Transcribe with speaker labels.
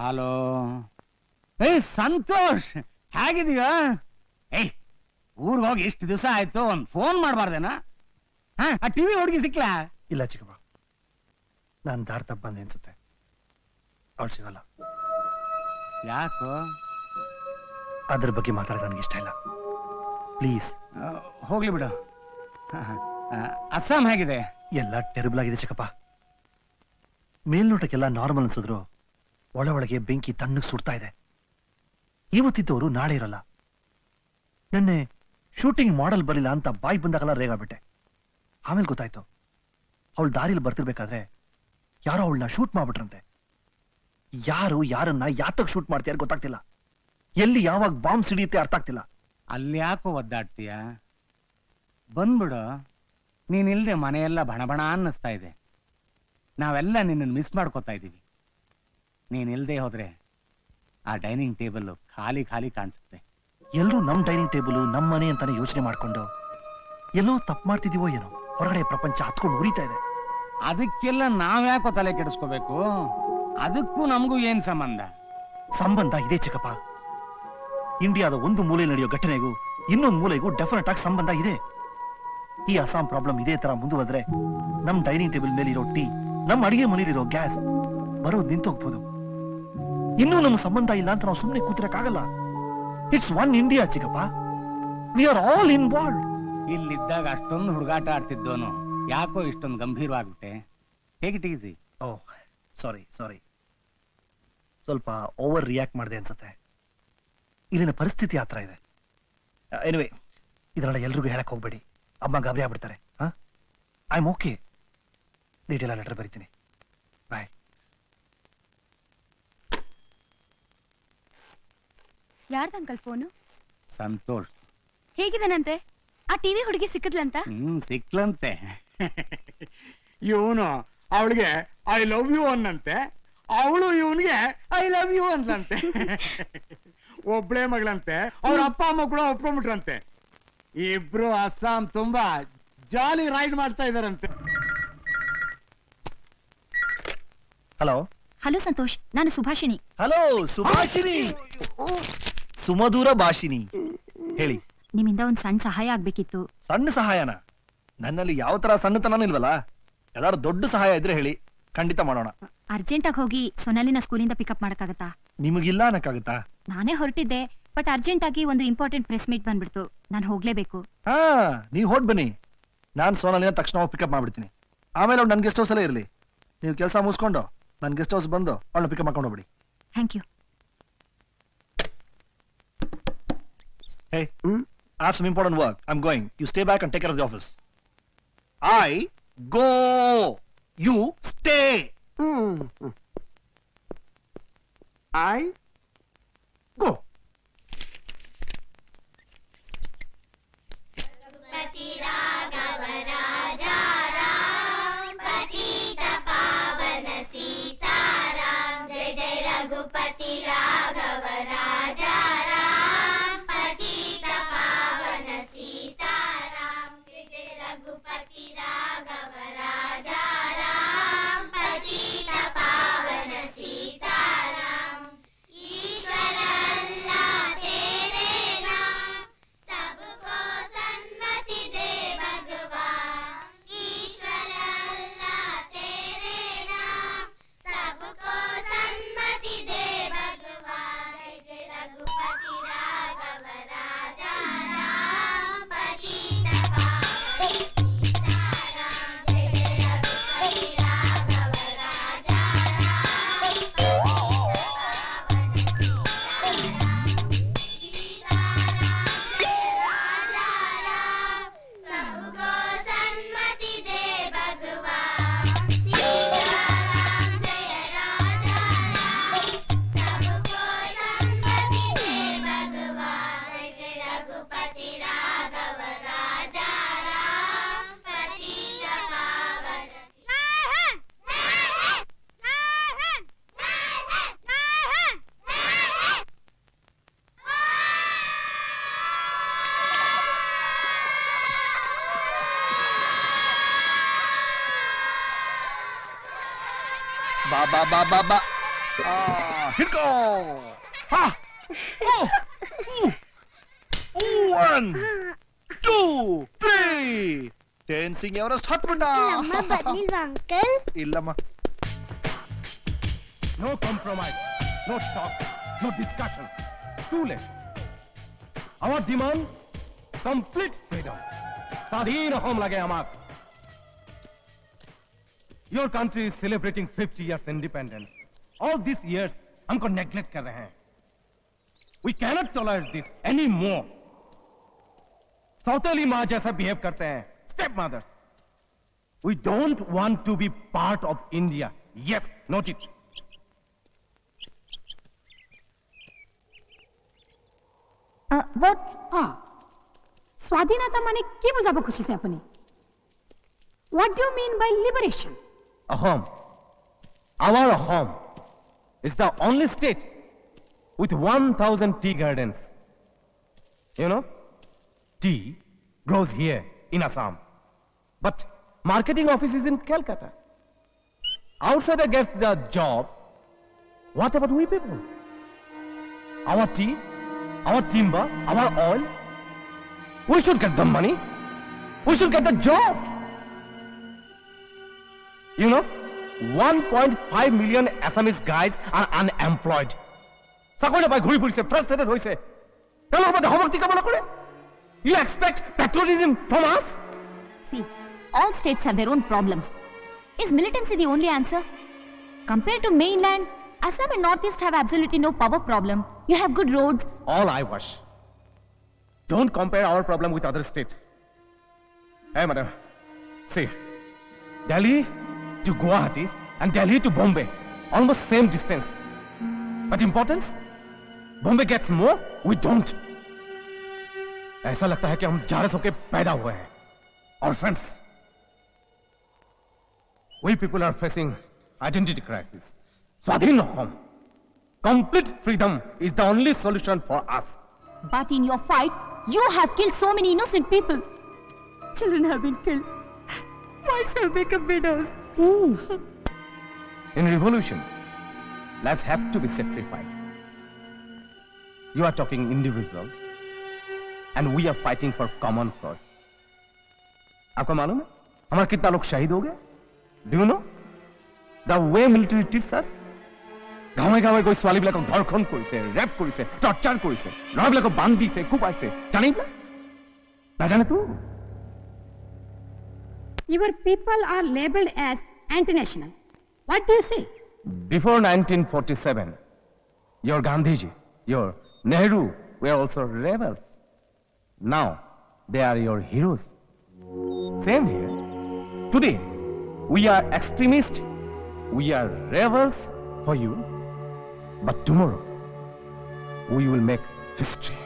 Speaker 1: Hello ಏ ಸಂತೋಷ್ ಹೇಗಿದೀಯ ಏಯ್ ಊರ್ಗ್ ಹೋಗಿ ಎಷ್ಟು ದಿವಸ ಆಯ್ತು ಒಂದ್ ಫೋನ್ ಮಾಡಬಾರ್ದೇನ? ಹಾ ಆ ಟಿವಿ ಹುಡುಗಿ ಸಿಕ್ಲಾ
Speaker 2: ಇಲ್ಲ ಚಿಕ್ಕಪ್ಪ. ನಾನು ದಾರಿ ತಪ್ಪ ಬಂದೆ ಅನ್ಸುತ್ತೆ. ಅವಳು ಸಿಗಲ್ಲ.
Speaker 1: ಯಾಕೋ?
Speaker 2: ಅದ್ರ ಬಗ್ಗೆ ಮಾತಾಡೋದು ನನಗೆ ಇಷ್ಟ ಇಲ್ಲ. ಪ್ಲೀಸ್.
Speaker 1: ಆ, ಹೋಗ್ಲಿ ಬಿಡು. ಹಾ, ಹಾ. ಆ, ಅಸ್ಸಾಂ ಹೇಗಿದೆ?
Speaker 2: ಎಲ್ಲ ಟೆರಬಲ್ ಆಗಿದೆ ಚಿಕ್ಕಪ್ಪ. ಮೇಲ್ನೋಟಕ್ಕೆಲ್ಲ ನಾರ್ಮಲ್ ಅನ್ಸಿದ್ರು. ಒಳ ಒಳಗೆ ಬೆಂಕಿ ತಣ್ಣಗೆ ಸುಡ್ತಾ ಇದೆ. ಇವತ್ತಿದ್ದವರು ನಾಳೆ ಇರಲ್ಲ. ನೆನ್ನೆ ಶೂಟಿಂಗ್ ಮಾಡಲ್ ಬರಲಿಲ್ಲ ಅಂತ ಬಾಯಿ ಬಂದಾಗಲ್ಲ ರೇಗಾಗ್ಬಿಟ್ಟೆ ಆಮೇಲೆ ಗೊತ್ತಾಯ್ತು. ಅವಳು ದಾರಿಲಿ ಬರ್ತಿರ್ಬೇಕಾದ್ರೆ ಯಾರೋ ಅವಳನ್ನ ಶೂಟ್ ಮಾಡ್ಬಿಟ್ರಂತೆ. ಯಾರು, ಯಾರನ್ನ ಯಾತಕ್ ಶೂಟ್ ಮಾಡ್ತೀಯ ಗೊತ್ತಾಗ್ತಿಲ್ಲ. ಎಲ್ಲಿ ಯಾವಾಗ ಬಾಂಬ್ ಸಿಡಿಯುತ್ತೆ ಅರ್ಥ ಆಗ್ತಿಲ್ಲ.
Speaker 1: ಅಲ್ಲಿ ಯಾಕೋ ಒದ್ದಾಡ್ತೀಯ? ಬಂದ್ಬಿಡು. ನೀನಿಲ್ದೆ ಮನೆಯೆಲ್ಲ ಬಣಬಣ ಬಣ ಅನ್ನಿಸ್ತಾ ಇದೆ. ನಾವೆಲ್ಲ ನಿನ್ನನ್ನು ಮಿಸ್ ಮಾಡ್ಕೋತಾ ಇದ್ದೀವಿ ನೀನಿಲ್ದೆ ಹೋದ್ರೆ ಆ ಡೈನಿಂಗ್ ಟೇಬಲ್ ಖಾಲಿ ಖಾಲಿ ಕಾಣಿಸುತ್ತೆ.
Speaker 2: ಎಲ್ಲರೂ ನಮ್ ಡೈನಿಂಗ್ ಟೇಬಲ್ ನಮ್ಮ ಮನೆ ಅಂತಾನೆ ಯೋಚನೆ ಮಾಡ್ಕೊಂಡು ಎಲ್ಲೋ ತಪ್ಪು ಮಾಡ್ತಿದೀವೋ ಏನೋ? ಹೊರಗಡೆ ಪ್ರಪಂಚ ಹತ್ಕೊಂಡು ಉರಿತಾ ಇದೆ.
Speaker 1: ಅದಕ್ಕೆಲ್ಲ ನಾವ್ಯಾಕೋ ತಲೆ ಕೆಡಿಸ್ಕೋಬೇಕು? ಅದಕ್ಕೂ ನಮಗೂ ಏನ್ ಸಂಬಂಧ?
Speaker 2: ಸಂಬಂಧ ಇದೆ ಚಿಕ್ಕಪ್ಪ. ಇಂಡಿಯಾದ ಒಂದು ಮೂಲೆ ನಡೆಯೋ ಘಟನೆಗೂ ಇನ್ನೊಂದು ಮೂಲೆಗೂ ಡೆಫಿನೆಟ್ ಆಗಿ ಸಂಬಂಧ ಇದೆ. ಈ ಅಸ್ಸಾಂ ಪ್ರಾಬ್ಲಮ್ ಇದೇ ತರ ಮುಂದುವರೆದ್ರೆ ನಮ್ ಡೈನಿಂಗ್ ಟೇಬಲ್ ಮೇಲೆ ಇರೋ ಟೀ ನಮ್ಮ ಅಡಿಗೆ ಮನೇಲಿರೋ ಗ್ಯಾಸ್ ಬರೋದು ನಿಂತೋಗ್ಬೋದು. ಇನ್ನೂ ನಮ್ಮ ಸಂಬಂಧ ಇಲ್ಲ ಅಂತ ನಾವು ಸುಮ್ಮನೆ ಕೂತಿರಕ್ಕಾಗಲ್ಲ. ಇಟ್ಸ್ ಒನ್ ಇಂಡಿಯಾ ಚಿಕ್ಕಪ್ಪ. ವಿ ಆರ್ ಆಲ್ ಇನ್ವಾಲ್ವ್
Speaker 1: ಇಲ್ಲಿದ್ದಾಗ ಅಷ್ಟೊಂದು ಹುಡುಗಾಟ ಆಡ್ತಿದ್ದೋನು. ಯಾಕೋ ಇಷ್ಟೊಂದು ಗಂಭೀರವಾಗ್ಬಿಟ್ಟೆ. ಹೇಗೆ ಇಟ್ ಈಸಿ
Speaker 2: ಓ ಸಾರಿ ಸಾರಿ ಸ್ವಲ್ಪ ಓವರ್ ರಿಯಾಕ್ಟ್ ಮಾಡಿದೆ ಅನ್ಸುತ್ತೆ. ಇಲ್ಲಿನ ಪರಿಸ್ಥಿತಿ ಆ ಥರ ಇದೆ. ಎನಿವೆ ಇದನ್ನೆಲ್ಲ ಎಲ್ರಿಗೂ ಹೇಳಕ್ ಹೋಗ್ಬೇಡಿ. ಅಮ್ಮ ಗಾಬರಿ ಆಗ್ಬಿಡ್ತಾರೆ. ಹಾ I am okay detail letter ಬರೀತೀನಿ. ಬಾಯ್
Speaker 3: ಯಾರ್ದ ಅಂಕಲ್ ಫೋನು
Speaker 1: ಸಂತೋಷ್.
Speaker 3: ಹೇಗಿದಾನಂತೆ? ಆ ಟಿವಿ ಹುಡುಗಿ ಸಿಕ್ಕದ್ಲಂತ?
Speaker 1: ಹ್ಮ್ ಸಿಕ್ಲಂತೆ. ಇವನು ಅವಳಿಗೆ ಐ ಲವ್ ಯು ಅನ್ನಂತೆ. ಅವಳು ಇವನಿಗೆ ಐ ಲವ್ ಯು ಅಂದ್ಲಂತೆ ಒಬ್ಳೆ ಮಗಳಂತೆ. ಅವ್ರ ಅಪ್ಪ ಅಮ್ಮ ಕೂಡ ಒಪ್ಕೊಂಡ್ಬಿಟ್ರಂತೆ. ಇಬ್ರು ಅಸ್ಸಾಂ ತುಂಬಾ ಜಾಲಿ ರೈಡ್ ಮಾಡ್ತಾ ಇದಾರಂತೆ
Speaker 2: ಹಲೋ
Speaker 3: ಹಲೋ ಸಂತೋಷ್. ನಾನು ಸುಭಾಷಿಣಿ.
Speaker 2: ಹಲೋ ಸುಭಾಷಿನಿ ಸುಮಧುರ ಭಾಷಿನಿ ಹೇಳಿ.
Speaker 3: ನಿಮ್ಮಿಂದ ಒಂದ್ ಸಣ್ಣ ಸಹಾಯ ಆಗ್ಬೇಕಿತ್ತು.
Speaker 2: ಸಣ್ಣ ಸಹಾಯನ? ನನ್ನಲ್ಲಿ ಯಾವ ತರ ಸಣ್ಣತನ ಇಲ್ವಲ್ಲ? ಯಾವ್ದಾದ್ರು ದೊಡ್ಡ ಸಹಾಯ ಇದ್ರೆ ಹೇಳಿ. ಖಂಡಿತ ಮಾಡೋಣ.
Speaker 3: ಅರ್ಜೆಂಟ್ ಆಗಿ ಹೋಗಿ ಸೊನಾಲಿನ ಸ್ಕೂಲಿಂದ ಪಿಕಪ್ ಮಾಡಕ್ಕಾಗತ್ತಾ?
Speaker 2: ನಿಮಗಿಲ್ಲ ಅನ್ನಕ್ಕಾಗತ್ತಾ?
Speaker 3: ನಾನೇ ಹೊರಟಿದ್ದೆ ಬಟ್ ಅರ್ಜೆಂಟ್ ಆಗಿ ಒಂದು ಇಂಪಾರ್ಟೆಂಟ್ ಪ್ರೆಸ್ ಮೀಟ್ ಬಂದ್ಬಿಡ್ತು. ನಾನು ಹೋಗ್ಲೇಬೇಕು.
Speaker 2: ಹಾ ನೀವ್ ಹೊಡ್ ಬನ್ನಿ. ನಾನ್ ಸೋನಾಲಿನ ತಕ್ಷಣ ಪಿಕಪ್ ಮಾಡ್ಬಿಡ್ತೀನಿ. ಆಮೇಲೆ ಅವ್ಳು ನನ್ ಗೆಸ್ಟ್ ಹೌಸ್ ಅಲ್ಲೇ ಇರ್ಲಿ. ನೀವು ಕೆಲಸ ಮುಗಿಸ್ಕೊಂಡು ನನ್ನ ಗೆಸ್ಟ್ ಹೌಸ್ ಬಂದು ಅವಳನ್ನ ಪಿಕಪ್ ಮಾಡ್ಕೊಂಡು ಹೋಗ್ಬಿಡಿ.
Speaker 3: Thank you
Speaker 2: hey I have some important work. I'm going. You stay back and take care of the office. I go. You stay.
Speaker 4: Hmm. I Go. Ba ba ba ba
Speaker 2: ba. Ah, here go. Ha. Oh. Ooh. Ooh, one, two, three. Dancing ఎవరో సత్పుండా
Speaker 4: ఇల్లమ్మ బర్నీలు uncle
Speaker 2: ఇల్లమ్మ
Speaker 5: No compromise, no talks, no discussion. Too late. Our demand, complete freedom. স্বাধীন অসম লাগে আমাক Your country is celebrating 50 years independence. All these years, I'm going to neglect kar. We cannot tolerate this anymore. Southerly maa jaisa behave karte. Stepmothers. We don't want to be part of India. Yes, note it.
Speaker 3: What?
Speaker 6: Ah. Swadhinata mane ki bujabo khushi se apni? What do you mean
Speaker 5: by liberation? A home. Our home is the only state with 1000 tea gardens. You know, tea grows here in Assam. But marketing office is in Calcutta. Outsider gets the jobs. What about we people? Our tea, our timber, our oil. We should get the money. We should get the jobs. You know, 1.5 million Assamese guys are unemployed. চাকৰি নাপাই ঘূৰি ফুৰিছে frustrated হৈছে তেওঁলোকৰ বাবে সমক্তি কাম নকৰে you expect পেট্ৰলিজিম from আছ
Speaker 3: See, all states have their own problems. Is militancy the only answer? Compared to mainland, Assam and Northeast have absolutely no power problem. You have good roads.
Speaker 5: all I wish. Don't compare our problem with other states. Hey, madam. See, Delhi to Guwahati and Delhi to Bombay, almost same distance. But importance? Bombay gets more, we don't. ऐसा लगता है कि हम जारस होके पैदा हुए हैं और friends we people are facing identity crisis स्वाधीन home complete freedom is the only solution for us
Speaker 3: But in your fight, you have killed so many innocent people. Children have been killed. Wives have become widows.
Speaker 5: In revolution, lives have to be sacrificed. You are talking individuals, and we are fighting for common cause. आपको मालूम है हमारा कितना लोग शहीद हो गए do you know the way military treats us গাঁৱে গাঁৱে গৈ ছোৱালীবিলাকক ধৰ্ষণ কৰিছে ৰেপ কৰিছে টৰ্চাৰ কৰিছে ল'ৰাবিলাকক বান্ধ দিছে কোবাইছে জানিব নাজানে তো
Speaker 6: your people are labeled as anti-national. What do you say?
Speaker 5: Before 1947, your Gandhiji, your Nehru were also rebels. Now, they are your heroes. Same here. Today, we are extremists, we are rebels for you. But tomorrow, we will make history.